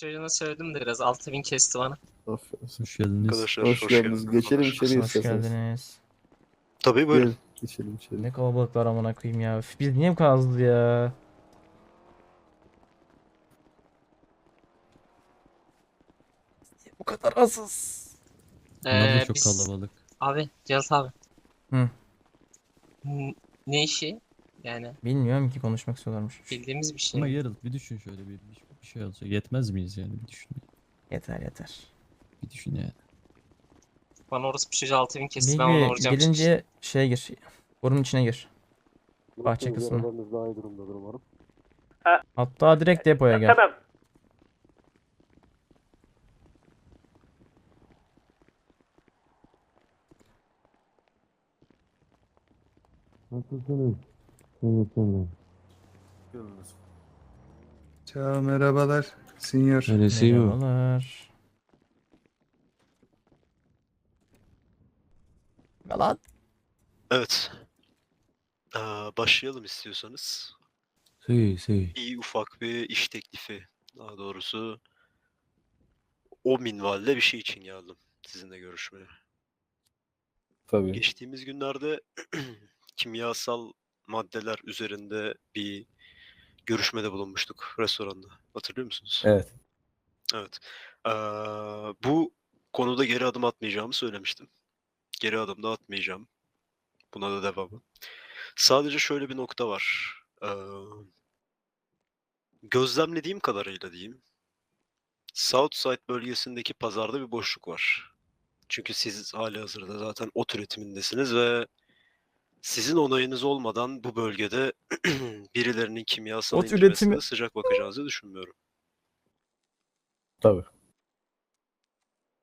çocuğuna söyledim de biraz 6000 kesti bana. Aferin. Hoş geldiniz. Arkadaşlar Hoş geldiniz. Geçelim içeri Hoş isterseniz. geldiniz. Tabii buyurun. Gel, geçelim içeri. Ne kalabalıklar amına koyayım ya. Üf, Biz niye bu kadar azız ya? Niye bu kadar azız? Bunlar da Ee, çok biz- kalabalık. Abi Cihat abi. Hı. N- Ne işi? Yani Bilmiyorum ki konuşmak istiyorlarmış. bildiğimiz bir şey. Ama yarın bir düşün şöyle bir, bir şey olacak. Yetmez miyiz yani bir düşün. Yeter yeter. Bir düşün yani. Bana orası bir çocuğu 6000 kesti ben ona Bilgi vuracağım. gelince şeye gir. Borunun içine gir. Bahçe kısmı. daha iyi durumdadır umarım. Hatta direkt depoya gel. Tamam. Nasılsınız? Nasılsınız? Ciao, merhabalar. Senior. Merhabalar. Lan. Evet. Ee, başlayalım istiyorsanız. Şey şey. İyi ufak bir iş teklifi. Daha doğrusu o minvalde bir şey için geldim sizinle görüşmeye. Tabii. Geçtiğimiz günlerde kimyasal maddeler üzerinde bir görüşmede bulunmuştuk restoranda. Hatırlıyor musunuz? Evet. Evet. Ee, bu konuda geri adım atmayacağımı söylemiştim. Geri adım da atmayacağım. Buna da devamı. Sadece şöyle bir nokta var. Ee, gözlemlediğim kadarıyla diyeyim. Southside bölgesindeki pazarda bir boşluk var. Çünkü siz hali hazırda zaten ot üretimindesiniz ve sizin onayınız olmadan bu bölgede birilerinin kimyasal Ot incelemesine üretimi- sıcak bakacağınızı düşünmüyorum. Tabii.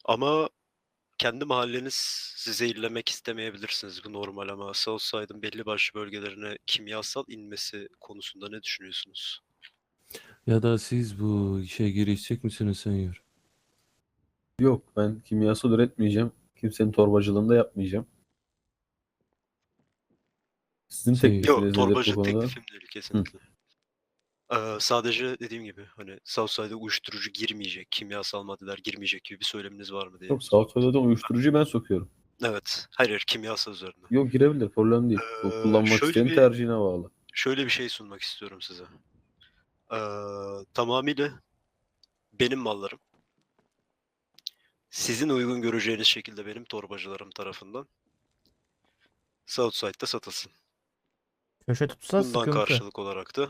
Ama kendi mahalleniz sizi zehirlemek istemeyebilirsiniz. Bu normal ama Southside'ın belli başlı bölgelerine kimyasal inmesi konusunda ne düşünüyorsunuz? Ya da siz bu işe girişecek misiniz senyor? Yok ben kimyasal üretmeyeceğim. Kimsenin torbacılığını da yapmayacağım. Sizin Şey- teklifiniz Yok, torbacılık teklifim değil kesinlikle. Ee, sadece dediğim gibi hani Southside'a uyuşturucu girmeyecek, kimyasal maddeler girmeyecek gibi bir söyleminiz var mı diye. Yok Southside'da uyuşturucuyu ben sokuyorum. Evet. Hayır, hayır kimyasal üzerine. Yok girebilir problem değil. Bu Ee, kullanmak şöyle isteyenin bir- tercihine bağlı. Şöyle bir şey sunmak istiyorum size. Ee, tamamıyla benim mallarım. Sizin uygun göreceğiniz şekilde benim torbacılarım tarafından Southside'da satılsın. Köşe tutsa Bundan sıkıntı. karşılık olarak da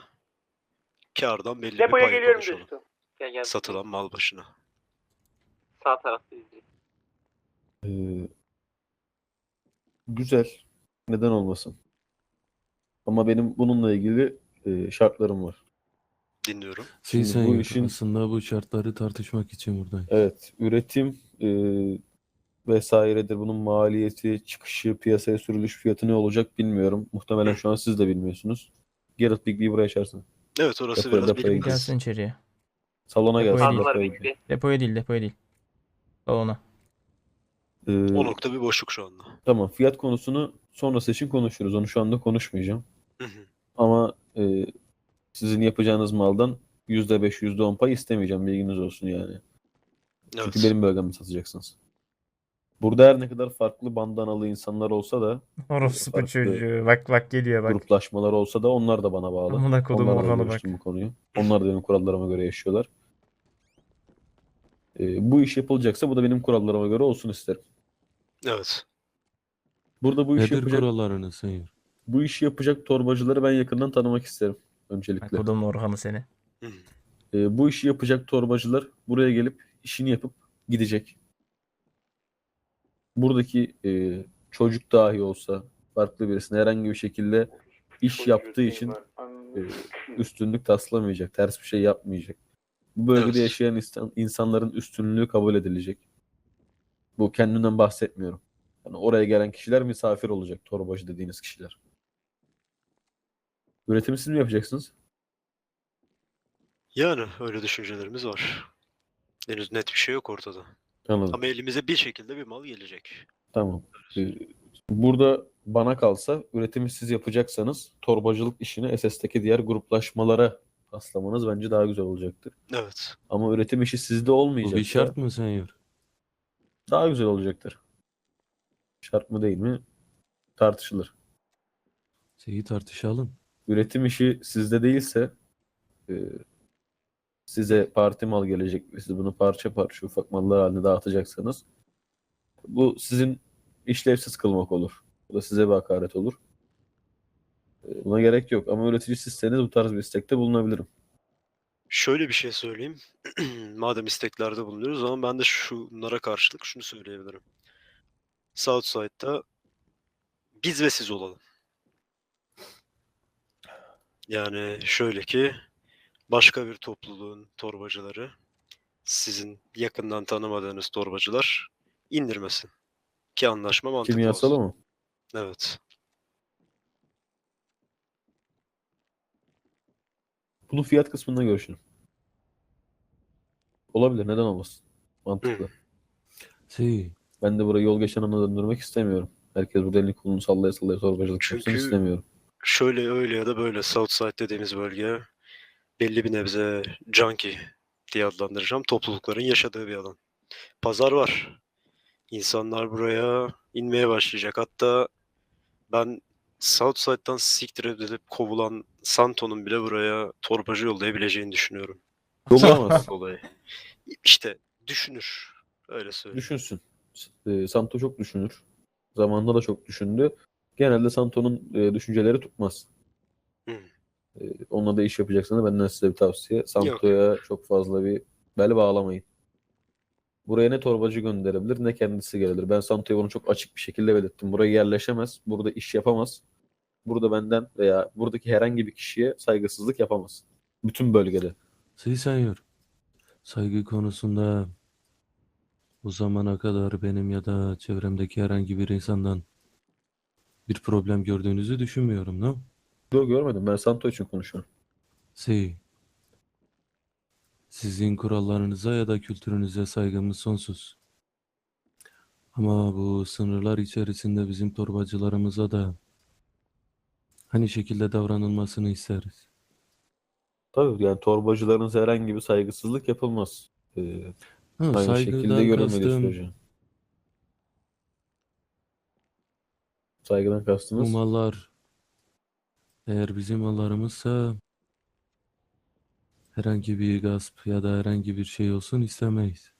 kardan belli Depoya bir pay geliyorum konuşalım. Gel gel. Satılan mal başına. Sağ tarafta izleyin. Ee, güzel. Neden olmasın? Ama benim bununla ilgili e, şartlarım var. Dinliyorum. Şey Şimdi bu işin- aslında bu şartları tartışmak için buradayım. Evet, üretim e, vesairedir. Bunun maliyeti, çıkışı, piyasaya sürülüş fiyatı ne olacak bilmiyorum. Muhtemelen şu an siz de bilmiyorsunuz. Gerrit Bigby'yi buraya çağırsın. Evet orası Depoya- biraz depoya bilinmez. Gelsin içeriye. Salona Depoya gelsin. değil. Fazlalar depoya. Depoya değil depoya değil. Salona. Ee, O nokta bir boşluk şu anda. tamam, fiyat konusunu sonrası için konuşuruz. Onu şu anda konuşmayacağım. Hı hı. Ama e, sizin yapacağınız maldan %5, %10 pay istemeyeceğim. Bilginiz olsun yani. evet. Çünkü benim bölgemde satacaksınız. Burada her ne kadar farklı bandanalı insanlar olsa da, Orospu Farklı çocuğu. Bak bak geliyor bak. gruplaşmalar olsa da onlar da bana bağlı. Amına kodum Onlarla da Orhan'a bak. görüştüm bu konuyu. Onlar da benim kurallarıma göre yaşıyorlar. Ee, bu iş yapılacaksa bu da benim kurallarıma göre olsun isterim. Evet. Burada bu işi Nedir yapacak, kurallarınız senyor? bu işi yapacak torbacıları ben yakından tanımak isterim Bak öncelikle. kodum Orhan'ı seni. Ee, bu işi yapacak torbacılar buraya gelip işini yapıp gidecek. Buradaki e, çocuk dahi olsa farklı birisine herhangi bir şekilde iş yaptığı için e, üstünlük taslamayacak, ters bir şey yapmayacak. Bu bölgede Evet. yaşayan insan, insanların üstünlüğü kabul edilecek. Bu kendimden bahsetmiyorum. Yani oraya gelen kişiler misafir olacak, torbacı dediğiniz kişiler. Üretimi siz mi yapacaksınız? Yani öyle düşüncelerimiz var. Henüz net bir şey yok ortada. Anladım. Ama elimize bir şekilde bir mal gelecek. Tamam. Ee, Burada bana kalsa üretimi siz yapacaksanız torbacılık işini SS'teki diğer gruplaşmalara taslamanız bence daha güzel olacaktır. Evet. Ama üretim işi sizde Bu olmayacaksa bir şart mı senyor? daha güzel olacaktır. Şart mı değil mi? Tartışılır. Şeyi tartışalım. Üretim işi sizde değilse e, size parti mal gelecek ve siz bunu parça parça ufak mallar halinde dağıtacaksanız bu sizin işlevsiz kılmak olur. Bu da size bir hakaret olur. E, Buna gerek yok ama üretici sizseniz bu tarz bir istekte bulunabilirim. Şöyle bir şey söyleyeyim. Madem isteklerde bulunuyoruz ama ben de şunlara karşılık şunu söyleyebilirim. Southside'da biz ve siz olalım. Yani şöyle ki başka bir topluluğun torbacıları sizin yakından tanımadığınız torbacılar indirmesin. Ki anlaşma mantıklı Kimyasal olsun. mı? Evet. Bunun fiyat kısmında görüşelim. Olabilir. Neden olmasın? Mantıklı. Şey, Ben de burayı yol geçen ana döndürmek istemiyorum. Herkes burada elini kolunu sallaya sallaya torbacılık yapsın Çünkü- istemiyorum. Şöyle öyle ya da böyle Southside dediğimiz bölge belli bir nebze junkie diye adlandıracağım. Toplulukların yaşadığı bir alan. Pazar var. İnsanlar buraya inmeye başlayacak. Hatta ben Southside'dan siktir edilip kovulan Santo'nun bile buraya torbacı yollayabileceğini düşünüyorum. Yollamaz. Olayı. İşte düşünür. Öyle söyleyeyim. Düşünsün. E, Santo çok düşünür. Zamanında da çok düşündü. Genelde Santo'nun e, düşünceleri tutmaz. Hı. E, onunla da iş yapacaksanız benden size bir tavsiye. Santo'ya çok fazla bir bel bağlamayın. Buraya ne torbacı gönderebilir ne kendisi gelebilir. Ben Santo'ya bunu çok açık bir şekilde belirttim. Buraya yerleşemez. Burada iş yapamaz. Burada benden veya buradaki herhangi bir kişiye saygısızlık yapamaz. Bütün bölgede. şey senyor. Saygı konusunda bu zamana kadar benim ya da çevremdeki herhangi bir insandan bir problem gördüğünüzü düşünmüyorum, no? Yok görmedim. Ben Santo için konuşuyorum. Şey, sizin kurallarınıza ya da kültürünüze saygımız sonsuz. Ama bu sınırlar içerisinde bizim torbacılarımıza da aynı şekilde davranılmasını isteriz. Tabii yani torbacılarınıza herhangi bir saygısızlık yapılmaz. Ee, Ha, aynı şekilde görülmediği kastım sürece. Saygıdan kastınız? mallar eğer bizim mallarımızsa herhangi bir gasp ya da herhangi bir şey olsun istemeyiz.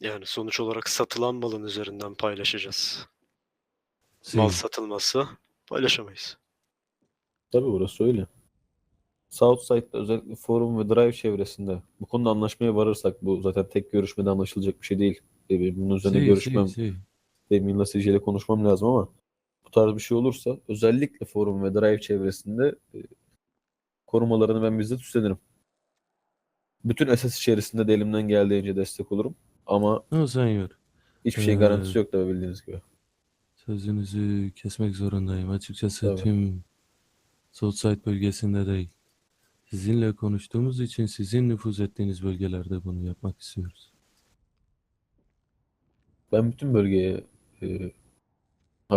Yani sonuç olarak satılan malın üzerinden paylaşacağız. Mal satılmazsa paylaşamayız. Tabii burası öyle. Southside'da özellikle forum ve drive çevresinde bu konuda anlaşmaya varırsak bu zaten tek görüşmede anlaşılacak bir şey değil. Ee, Bunun üzerine şey, görüşmem, şey, Emin Lasici ile konuşmam lazım ama bu tarz bir şey olursa özellikle forum ve drive çevresinde e, korumalarını ben bizzat üstlenirim. Bütün esas içerisinde de elimden geldiğince destek olurum. Ama No, senyor. hiçbir şeyin Ee, garantisi yok tabii bildiğiniz gibi. Sözünüzü kesmek zorundayım. Açıkçası Tabii. tüm Southside bölgesinde değil. Sizinle konuştuğumuz için sizin nüfuz ettiğiniz bölgelerde bunu yapmak istiyoruz. Ben bütün bölgeye e,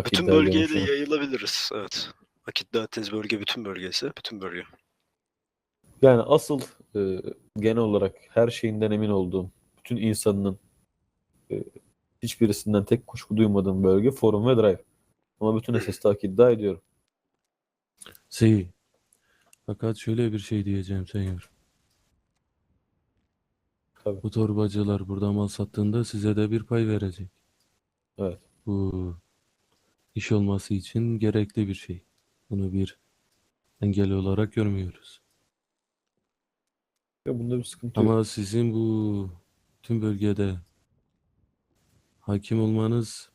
Bütün bölgeye de yayılabiliriz. Evet. Vakit dağıttığınız bölge bütün bölgesi. Bütün bölge. Yani asıl e, genel olarak her şeyinden emin olduğum, bütün insanının e, hiçbirisinden tek kuşku duymadığım bölge forum ve drive. Ama bütün esasda hak iddia ediyorum. Şey, fakat şöyle bir şey diyeceğim senyor. Tabii. Bu torbacılar burada mal sattığında size de bir pay verecek. Evet. Bu iş olması için gerekli bir şey. Bunu bir engel olarak görmüyoruz. Ya bunda bir sıkıntı yok. Ama sizin bu tüm bölgede hakim olmanız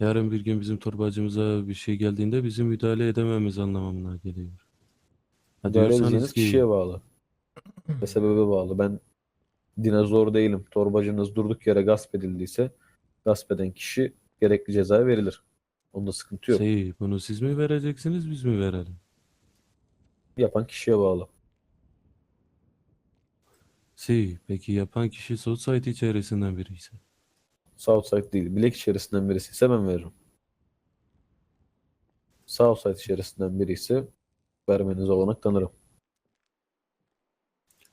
yarın bir gün bizim torbacımıza bir şey geldiğinde bizim müdahale edememiz anlamına geliyor. Ha Müdahale diyorsanız edeceğiniz ki kişiye bağlı. Ve sebebe bağlı. Ben dinozor değilim. Torbacınız durduk yere gasp edildiyse gasp eden kişi gerekli ceza verilir. Onda sıkıntı yok. şey, bunu siz mi vereceksiniz biz mi verelim? Yapan kişiye bağlı. Şey, peki yapan kişi Society içerisinden biri ise. Southside değil. Bilek içerisinden birisi ise ben veririm. Southside içerisinden biri ise vermenize olanak tanırım.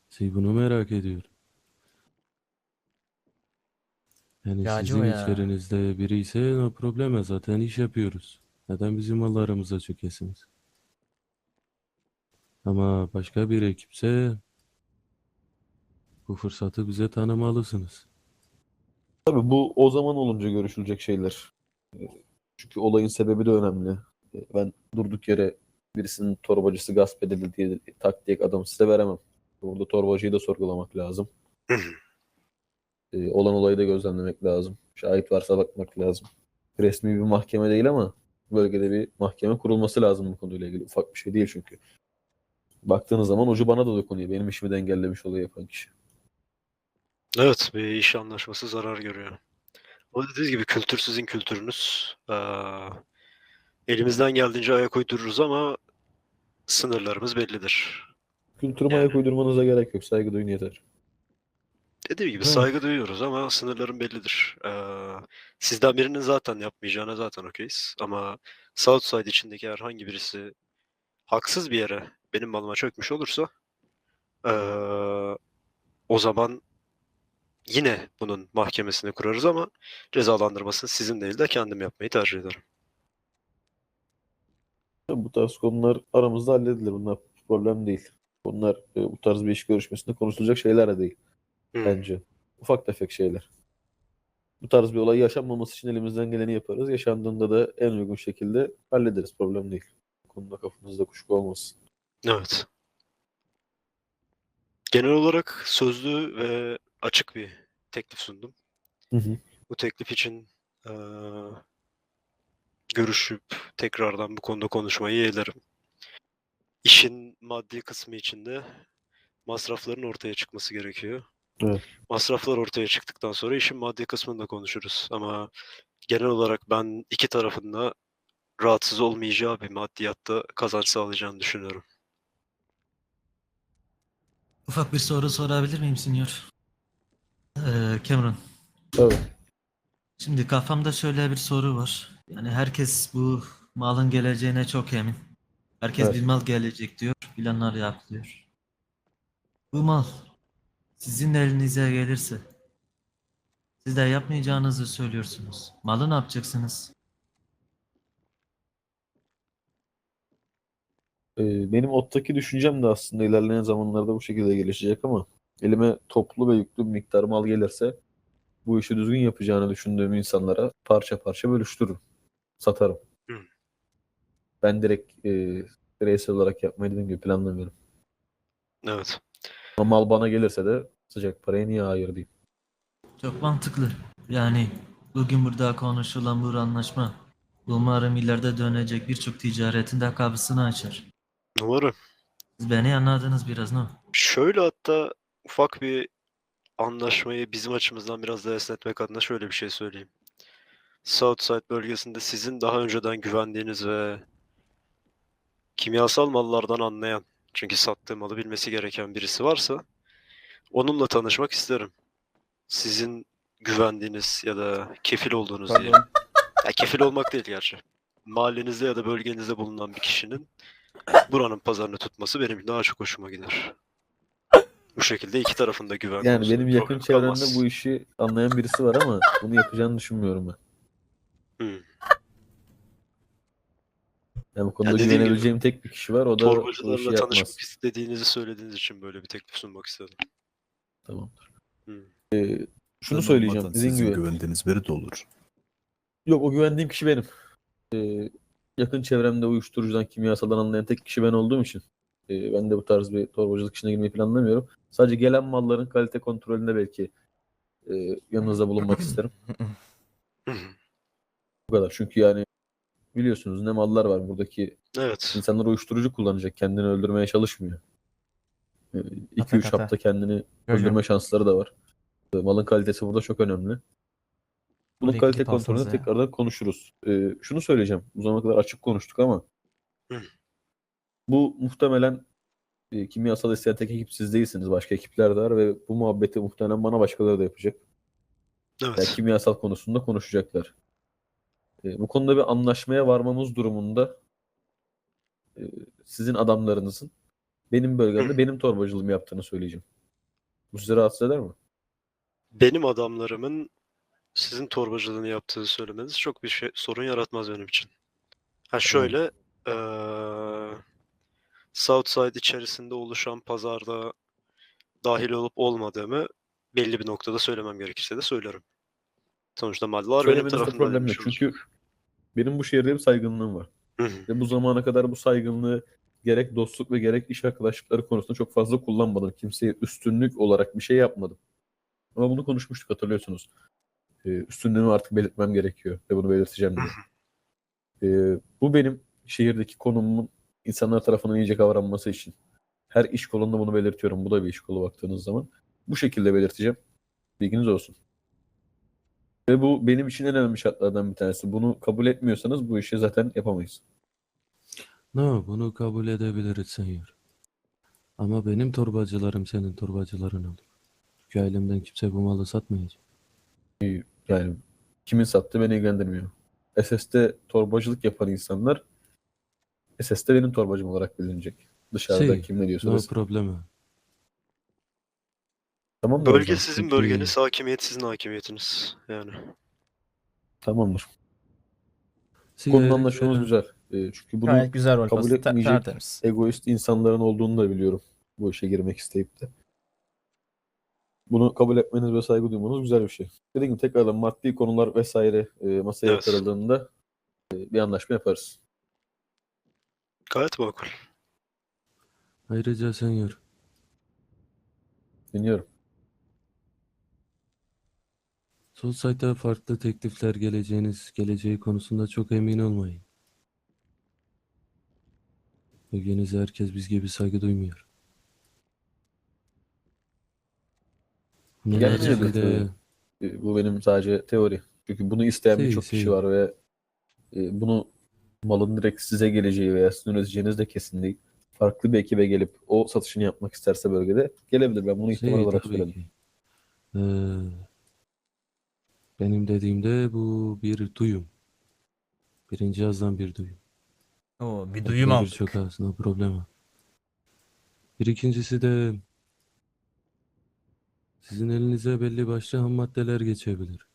Şey bunu merak ediyorum. Yani Yağcı sizin ya. içerinizde biri ise no probleme zaten iş yapıyoruz. Neden bizim mallarımıza çökesiniz? Ama başka bir ekipse bu fırsatı bize tanımalısınız. Tabii bu o zaman olunca görüşülecek şeyler. Ee, Çünkü olayın sebebi de önemli. Ee, Ben durduk yere birisinin torbacısı gasp edildi diye tak diye adam size veremem. Burada torbacıyı da sorgulamak lazım. Ee, Olan olayı da gözlemlemek lazım. Şahit varsa bakmak lazım. Resmi bir mahkeme değil ama bölgede bir mahkeme kurulması lazım bu konuyla ilgili. Ufak bir şey değil çünkü. Baktığınız zaman ucu bana da dokunuyor. Benim işimi de engellemiş oluyor yapan kişi. Evet, bir iş anlaşması zarar görüyor. Ama dediğiniz gibi kültür sizin kültürünüz. Ee, elimizden geldiğince ayak uydururuz ama sınırlarımız bellidir. Kültürüme Yani. ayak uydurmanıza gerek yok. Saygı duyun yeter. Dediğim gibi saygı duyuyoruz ama sınırların bellidir. Ee, sizden birinin zaten yapmayacağına zaten okeyiz. Ama Southside içindeki herhangi birisi haksız bir yere benim malıma çökmüş olursa ee, o zaman yine bunun mahkemesini kurarız ama cezalandırmasını sizin değil de kendim yapmayı tercih ederim. Bu tarz konular aramızda halledilir. Bunlar problem değil. Bunlar e, bu tarz bir iş görüşmesinde konuşulacak şeyler de değil Hmm. bence. Ufak tefek şeyler. Bu tarz bir olay yaşanmaması için elimizden geleni yaparız. Yaşandığında da en uygun şekilde hallederiz. Problem değil. Bu konuda kafanızda kuşku olmasın. Evet. Genel olarak sözlü ve açık bir teklif sundum. Hı hı. Bu teklif için eee, görüşüp tekrardan bu konuda konuşmayı yeğlerim. İşin maddi kısmı için de masrafların ortaya çıkması gerekiyor. Evet. Masraflar ortaya çıktıktan sonra işin maddi kısmını da konuşuruz. Ama genel olarak ben iki tarafın da rahatsız olmayacağı bir maddiyatta kazanç sağlayacağını düşünüyorum. Ufak bir soru sorabilir miyim Sinyor? Ee, Cameron. Tabii. Şimdi kafamda şöyle bir soru var. Yani herkes bu malın geleceğine çok emin. Herkes Evet. bir mal gelecek diyor. Planlar yapılıyor. Bu mal sizin elinize gelirse siz de yapmayacağınızı söylüyorsunuz. Malı ne yapacaksınız? Ee, benim ottaki düşüncem de aslında ilerleyen zamanlarda bu şekilde gelişecek ama elime toplu ve yüklü bir miktar mal gelirse bu işi düzgün yapacağını düşündüğüm insanlara parça parça bölüştürürüm. Satarım. Hı. Ben direkt e, bireysel olarak yapmayı dediğim gibi planlamıyorum. Evet. Ama mal bana gelirse de sıcak parayı niye hayır diyeyim. Çok mantıklı. Yani bugün burada konuşulan bu anlaşma umarım ileride dönecek birçok ticaretin de kapısını açar. Umarım. Siz beni anladınız biraz ne? Şöyle hatta ufak bir anlaşmayı bizim açımızdan biraz daha esnetmek adına şöyle bir şey söyleyeyim. Southside bölgesinde sizin daha önceden güvendiğiniz ve kimyasal mallardan anlayan, çünkü sattığı malı bilmesi gereken birisi varsa onunla tanışmak isterim. Sizin güvendiğiniz ya da kefil olduğunuz diyelim. Ya kefil olmak değil gerçi. Mahallenizde ya da bölgenizde bulunan bir kişinin buranın pazarını tutması benim daha çok hoşuma gider. Bu şekilde iki tarafında güven Yani konusunda benim yakın problem kalmaz. çevremde bu işi anlayan birisi var ama bunu yapacağını düşünmüyorum ben. Hı. Yani bu konuda dediğim gibi, güvenebileceğim tek bir kişi var. O da bu işi Torbacılarla yapmaz. tanışmak istediğinizi söylediğiniz için böyle bir teklif sunmak istedim. Tamamdır. Hı. Ee, şunu Neden söyleyeceğim. sizin gibi. güvendiğiniz biri de olur. Yok o güvendiğim kişi benim. Ee, yakın çevremde uyuşturucudan, kimyasaldan anlayan tek kişi ben olduğum için e, ben de bu tarz bir torbacılık işine girmeyi planlamıyorum. Sadece gelen malların kalite kontrolünde belki e, yanınızda bulunmak isterim. Bu kadar. Çünkü yani biliyorsunuz ne mallar var buradaki Evet. insanlar uyuşturucu kullanacak. Kendini öldürmeye çalışmıyor. Ata 2-3 kata. hafta kendini öldürme şansları da var. E, Malın kalitesi burada çok önemli. Bunun Oraya kalite kontrolünde tekrardan konuşuruz. Ee, şunu söyleyeceğim. Bu zamana kadar açık konuştuk ama bu muhtemelen e, kimyasal isteyen tek ekip siz değilsiniz. Başka ekipler de var ve bu muhabbeti muhtemelen bana başkaları da yapacak. Yani Evet. kimyasal konusunda konuşacaklar. E, bu konuda bir anlaşmaya varmamız durumunda e, sizin adamlarınızın benim bölgemde benim torbacılığımı yaptığını söyleyeceğim. Bu sizi rahatsız eder mi? Benim adamlarımın sizin torbacılığını yaptığı söylemeniz çok bir şey sorun yaratmaz benim için. Ha şöyle eee Southside içerisinde oluşan pazarda dahil olup olmadığımı belli bir noktada söylemem gerekirse de söylerim. Sonuçta mallar benim tarafımda problem yok. Çünkü benim bu şehirde bir saygınlığım var. Hı hı. Ve bu zamana kadar bu saygınlığı gerek dostluk ve gerek iş arkadaşlıkları konusunda çok fazla kullanmadım. Kimseye üstünlük olarak bir şey yapmadım. Ama bunu konuşmuştuk hatırlıyorsunuz. Ee, üstünlüğümü artık belirtmem gerekiyor ve bunu belirteceğim diye. Ee, bu benim şehirdeki konumumun insanlar tarafından iyice kavranması için. Her iş kolunda bunu belirtiyorum. Bu da bir iş kolu baktığınız zaman. Bu şekilde belirteceğim. Bilginiz olsun. Ve bu benim için en önemli şartlardan bir tanesi. Bunu kabul etmiyorsanız bu işi zaten yapamayız. No, bunu kabul edebiliriz senyor. Ama benim torbacılarım senin torbacıların olur. Çünkü ailemden kimse bu malı satmayacak. Yani kimin sattığı beni ilgilendirmiyor. SS'te torbacılık yapan insanlar SS'te benim torbacım olarak bilinecek. Dışarıda Şey, kim ne diyorsa No desin. problema. Tamamdır. o Bölge zaman. sizin Peki- bölgeniz, hakimiyet sizin hakimiyetiniz. Yani. Tamamdır. Si, Konuda e, anlaşmamız güzel. Ee, çünkü bunu Gayet güzel rol kabul etmeyecek tertemiz. egoist insanların olduğunu da biliyorum. Bu işe girmek isteyip de. Bunu kabul etmeniz ve saygı duymanız güzel bir şey. Dediğim gibi tekrardan maddi konular vesaire e, masaya Evet. yatırıldığında e, bir anlaşma yaparız. Gayet makul. Ayrıca senyor, Dinliyorum. Soulsight'a farklı teklifler geleceğiniz geleceği konusunda çok emin olmayın. Bölgenizde herkes biz gibi saygı duymuyor. Bunun Gerçi de haricinde E, Bu benim sadece teori. Çünkü bunu isteyen Şey, birçok şey. kişi var ve e, bunu malın direkt size geleceği veya sizin üreteceğiniz de kesin değil. Farklı bir ekibe gelip o satışını yapmak isterse bölgede gelebilir. Ben bunu ihtimal şey olarak tabii söyledim. ki. Ee, benim dediğimde bu bir duyum. Birinci ağızdan bir duyum. Oo, bir duyum aldık. Birçok ağız, no problema. Bir ikincisi de sizin elinize belli başlı ham maddeler geçebilir.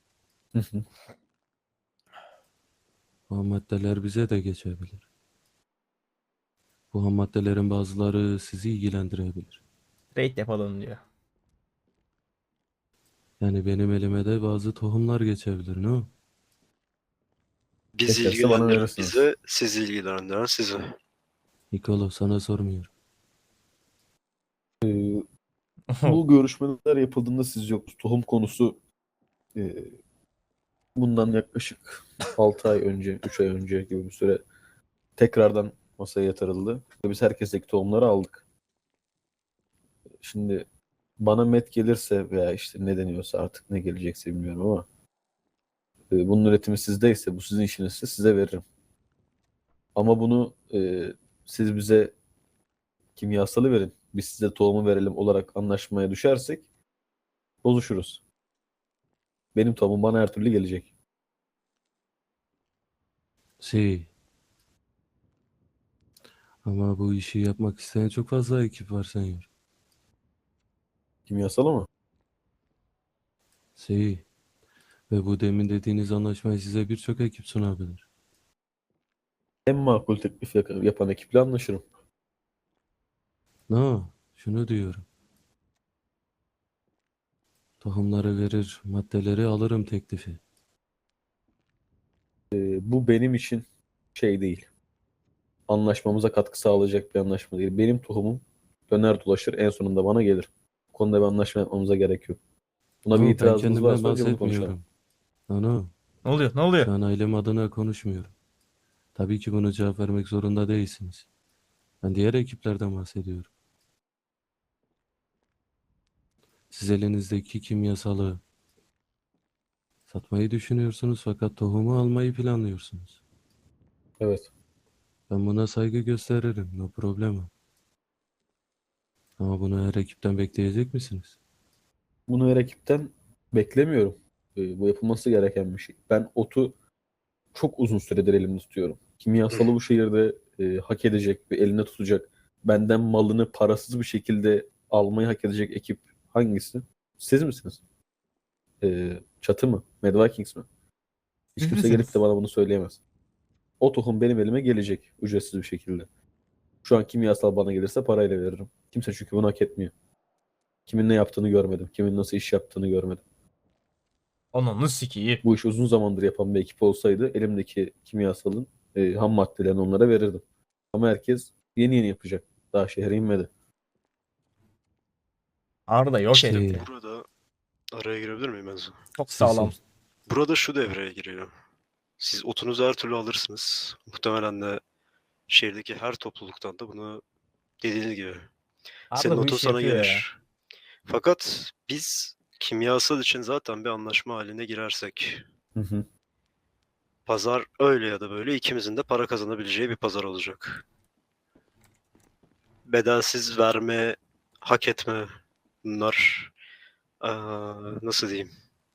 Bu ham maddeler bize de geçebilir. Bu ham maddelerin bazıları sizi ilgilendirebilir. Raid yapalım diyor. Yani benim elime de bazı tohumlar geçebilir, no? Bizi Geçerse bana ilgilendiren verirsiniz. bize, sizi ilgilendiren size. Nikolo sana sormuyorum. E, bu görüşmeler yapıldığında siz yoktu. Tohum konusu e, bundan yaklaşık 6 ay önce, 3 ay önce gibi bir süre tekrardan masaya yatırıldı. Ve biz herkesteki tohumları aldık. Şimdi bana met gelirse veya işte ne deniyorsa artık ne gelecekse bilmiyorum ama e, bunun üretimi sizdeyse, bu sizin işinizse size veririm. Ama bunu e, siz bize kimyasalı verin, biz size tohumu verelim olarak anlaşmaya düşersek bozuşuruz. Benim tohumum bana her türlü gelecek. Şey. Ama bu işi yapmak isteyen çok fazla ekip var senyor. Kimyasal ama Şey. Ve bu demin dediğiniz anlaşmayı size birçok ekip sunabilir. en makul teklif yap- yapan ekiple anlaşırım. No, şunu diyorum. Tohumları verir, maddeleri alırım teklifi. E, bu benim için şey değil. Anlaşmamıza katkı sağlayacak bir anlaşma değil. Benim tohumum döner dolaşır en sonunda bana gelir. Bu konuda bir anlaşma yapmamıza gerek yok. Buna bir No, ben itirazınız kendimden varsa önce bunu konuşalım. bahsetmiyorum. No. Ne oluyor? Ne oluyor? Şu an ailem adına konuşmuyorum. Tabii ki bunu cevap vermek zorunda değilsiniz. Ben diğer ekiplerden bahsediyorum. Siz elinizdeki kimyasalı satmayı düşünüyorsunuz fakat tohumu almayı planlıyorsunuz. Evet. Ben buna saygı gösteririm. No problema. Ama bunu her ekipten bekleyecek misiniz? Bunu her ekipten beklemiyorum. E, bu yapılması gereken bir şey. Ben otu çok uzun süredir elimde tutuyorum. Kimyasalı bu şehirde e, hak edecek ve eline tutacak, benden malını parasız bir şekilde almayı hak edecek ekip hangisi? Siz misiniz? E, çatı mı? Mad Vikings mi? Hiç kimse gelip de bana bunu söyleyemez. O tohum benim elime gelecek ücretsiz bir şekilde. Şu an kimyasal bana gelirse parayla veririm. Kimse çünkü bunu hak etmiyor. Kimin ne yaptığını görmedim. Kimin nasıl iş yaptığını görmedim. Ananı sikeyim. Bu işi uzun zamandır yapan bir ekip olsaydı elimdeki kimyasalın e, ham maddelerini onlara verirdim. Ama herkes yeni yeni yapacak. Daha şehre inmedi. Arda yok İşte- ya. Burada araya girebilir miyim Enzo? Çok sağlam. Burada şu devreye giriyor. Siz otunuzu her türlü alırsınız. Muhtemelen de şehirdeki her topluluktan da bunu dediğiniz gibi. Senin Arda bu otun sana yapıyor ya. gelir. Fakat biz kimyasal için zaten bir anlaşma haline girersek Hı hı. pazar öyle ya da böyle ikimizin de para kazanabileceği bir pazar olacak. Bedelsiz verme, hak etme bunlar eee, nasıl diyeyim?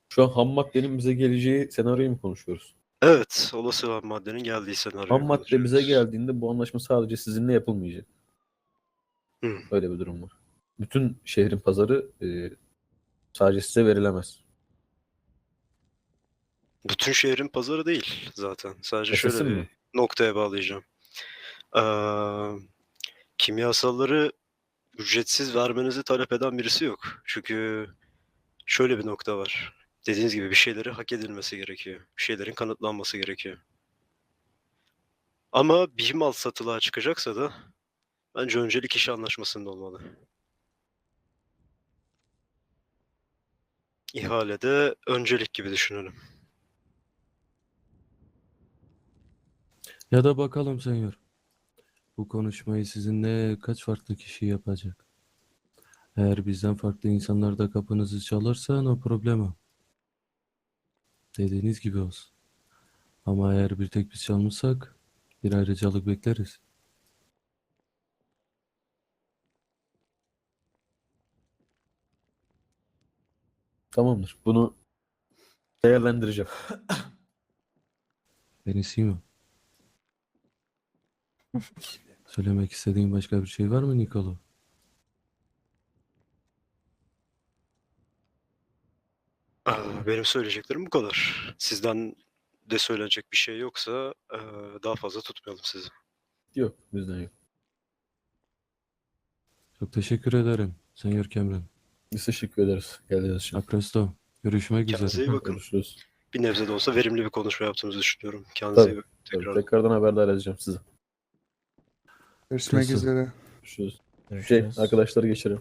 Şu an ham maddenin bize geleceği senaryoyu mu konuşuyoruz? Evet, olası ham maddenin geldiği senaryo. Ham madde bize geldiğinde bu anlaşma sadece sizinle yapılmayacak. Hı. Öyle bir durum var. Bütün şehrin pazarı e, sadece size verilemez. Bütün şehrin pazarı değil zaten. Sadece Esasın şöyle bir mı? noktaya bağlayacağım. Eee, kimyasalları ücretsiz vermenizi talep eden birisi yok. Çünkü şöyle bir nokta var. Dediğiniz gibi bir şeyleri hak edilmesi gerekiyor. Bir şeylerin kanıtlanması gerekiyor. Ama bir mal satılığa çıkacaksa da bence öncelik iş anlaşmasında olmalı. İhalede öncelik gibi düşünelim. Ya da bakalım senyor. Bu konuşmayı sizinle kaç farklı kişi yapacak? Eğer bizden farklı insanlar da kapınızı çalarsa no problema. Dediğiniz gibi olsun. Ama eğer bir tek biz çalmışsak bir ayrıcalık bekleriz. Tamamdır. Bunu değerlendireceğim. Benissimo. Söylemek istediğin başka bir şey var mı Nikolo? Aa, Benim söyleyeceklerim bu kadar. Sizden de söylenecek bir şey yoksa eee, daha fazla tutmayalım sizi. Yok bizden yok. Çok teşekkür ederim Senyor Cameron. Biz teşekkür ederiz geldiğiniz için. A presto. Görüşmek Kendinize üzere. iyi bakın. Görüşürüz. Bir nebze de olsa verimli bir konuşma yaptığımızı düşünüyorum. Kendinize Tabii, iyi bakın. Tabii, Tekrar. tekrardan haberdar edeceğim sizi. Görüşmek Kesin. üzere. Görüşürüz. Şey, Görüşürüz. arkadaşları geçirelim.